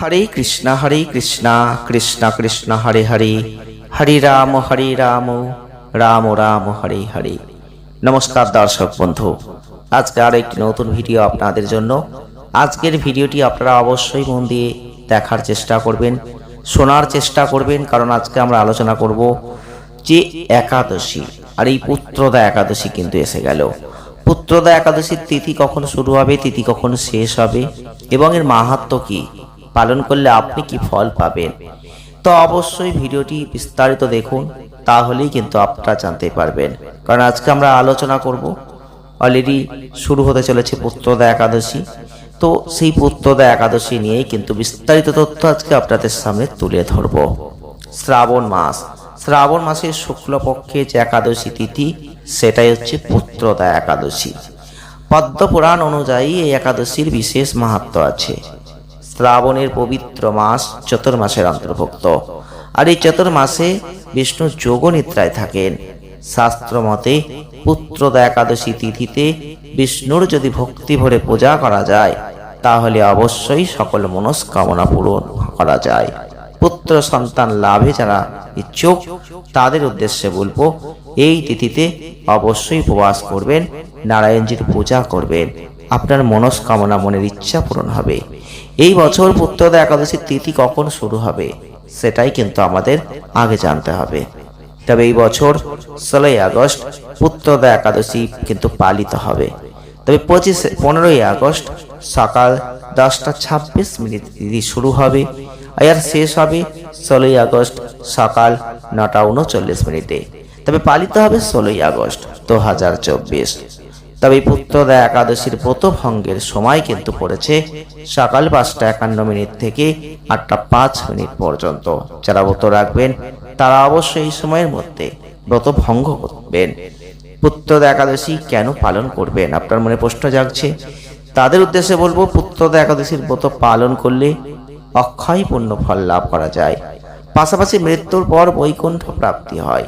হরে কৃষ্ণ হরে কৃষ্ণ কৃষ্ণ কৃষ্ণ, হরে হরে। হরে রাম হরে রাম রাম রাম, হরে হরে। নমস্কার দর্শক বন্ধু, আজকে আর একটি নতুন ভিডিও আপনাদের জন্য। আজকের ভিডিওটি আপনারা অবশ্যই মন দিয়ে দেখার চেষ্টা করবেন, শোনার চেষ্টা করবেন, কারণ আজকে আমরা আলোচনা করব যে একাদশী। আর এই পুত্রদা একাদশী কিন্তু এসে গেল। পুত্রদা একাদশীর তিথি কখন শুরু হবে, তিথি কখন শেষ হবে, এবং এর মাহাত্ম কি? পালন করলে আপনি কি ফল পাবেন? তো অবশ্যই ভিডিওটি বিস্তারিত দেখুন, তাহলেই কিন্তু আপনারা জানতে পারবেন। কারণ আজকে আমরা আলোচনা করব অলরেডি শুরু হতে চলেছে পুত্রদা একাদশী। তো সেই পুত্রদা একাদশী নিয়েই কিন্তু বিস্তারিত তথ্য আজকে আপনাদের সামনে তুলে ধরব। শ্রাবণ মাস। শ্রাবণ মাসের শুক্লপক্ষে যে একাদশী তিথি, সেটাই হচ্ছে পুত্রদা একাদশী। পদ্মপুরাণ অনুযায়ী এই একাদশীর বিশেষ মাহাত্ম আছে। শ্রাবণের পবিত্র মাস চতুর্মাসের অন্তর্ভুক্ত। আর এই চতুর্মাসে বিষ্ণু যোগনিদ্রায় থাকেন। শাস্ত্র মতে পুত্রদা একাদশী তিথিতে বিষ্ণুর যদি ভক্তি ভরে পূজা করা যায়, তাহলে অবশ্যই সকল মনস্কামনা পূরণ করা যায়। পুত্র সন্তান লাভে যারা ইচ্ছুক, তাদের উদ্দেশ্যে বলব, এই তিথিতে অবশ্যই উপবাস করবেন, নারায়ণজির পূজা করবেন। আপনার মনস্কামনা, মনের ইচ্ছা পূরণ হবে। এই বছর পুত্রদা একাদশীর তিথি কখন শুরু হবে, সেটাই কিন্তু আমাদের আগে জানতে হবে। তবে এই বছর ষোলোই আগস্ট পুত্রদা একাদশী কিন্তু পালিত হবে। তবে পঁচিশ, পনেরোই আগস্ট সকাল দশটা ছাব্বিশ মিনিট তিথি শুরু হবে আর শেষ হবে ষোলোই আগস্ট সকাল নটা উনচল্লিশ মিনিটে। তবে পালিত হবে ষোলোই আগস্ট দু হাজার চব্বিশ। তবে পুত্রদা একাদশীর ব্রত ভঙ্গের সময় কিন্তু পড়েছে সকাল পাঁচটা একান্ন মিনিট থেকে আটটা পাঁচ মিনিট পর্যন্ত। যারা ব্রত রাখবেন, তারা অবশ্যই এই সময়ের মধ্যে ব্রত ভঙ্গ করবেন। পুত্রদা একাদশী কেন পালন করবেন? আপনার মনে প্রশ্ন জাগছে? তাদের উদ্দেশ্যে বলব পুত্রদা একাদশীর ব্রত পালন করলে অক্ষয় পূর্ণ ফল লাভ করা যায়। পাশাপাশি মৃত্যুর পর বৈকুণ্ঠ প্রাপ্তি হয়।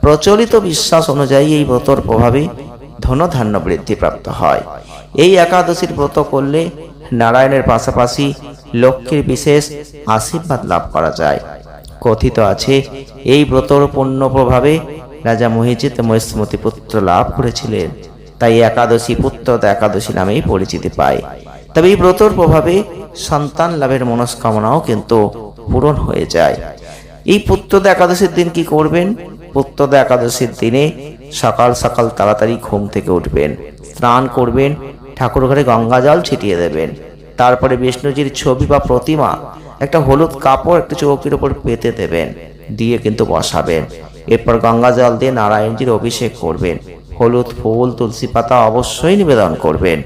প্রচলিত বিশ্বাস অনুযায়ী এই ব্রতর প্রভাবে ধনধান্য বৃদ্ধি প্রাপ্ত হয়। এই একাদশীর ব্রত করলে নারায়ণের পাশাপাশি লক্ষ্মীর বিশেষ আশীর্বাদ লাভ করা যায়। কথিত আছে, এই ব্রতর পূর্ণ প্রভাবে রাজা মহিজিৎ মহিষ্মতি পুত্র লাভ করেছিলেন। তাই একাদশী পুত্র একাদশী নামেই পরিচিতি পায়। তবে এই ব্রতর প্রভাবে সন্তান লাভের মনস্কামনাও কিন্তু পূরণ হয়ে যায়। এই পুত্রদা একাদশীর দিন কি করবেন? পুত্রদা একাদশীর দিনে সকাল সকাল তাড়াতাড়ি ঘুম থেকে উঠবেন। স্নান করবেন ঠাকুর ঘরে গঙ্গা জল ছিটিয়ে দেবেন। তারপরে বিষ্ণুজির ছবি বা প্রতিমা, একটা হলুদ কাপড় একটা চৌকির ওপর পেতে দেবেন, দিয়ে কিন্তু বসাবেন। এরপর গঙ্গা জল দিয়ে নারায়ণজির অভিষেক করবেন। হলুদ ফুল, তুলসী পাতা অবশ্যই নিবেদন করবেন।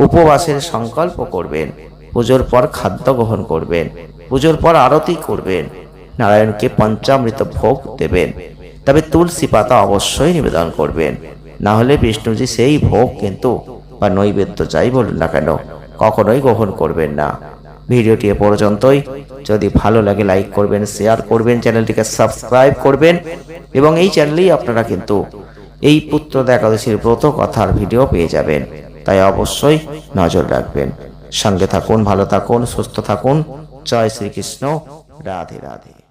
উপবাসের সংকল্প করবেন। পুজোর পর খাদ্য গ্রহণ করবেন। পুজোর পর আরতি করবেন। নারায়ণকে পঞ্চামৃত ভোগ দেবেন। তবে তুলসী পাতা অবশ্যই নিবেদন করবেন। না হলে বিষ্ণুজি সেই ভোগ কিন্তু বা নৈবেদ্য যাই বলুন না কেন, কখনোই গ্রহণ করবেন না। ভিডিওটি এ পর্যন্তই। যদি ভালো লাগে লাইক করবেন, শেয়ার করবেন, চ্যানেলটিকে সাবস্ক্রাইব করবেন এবং এই চ্যানেলেই আপনারা কিন্তু এই পুত্র একাদশীর ব্রত কথার ভিডিও পেয়ে যাবেন। তাই অবশ্যই নজর রাখবেন। সঙ্গে থাকুন, ভালো থাকুন, সুস্থ থাকুন। জয় শ্রীকৃষ্ণ। রাধে রাধে।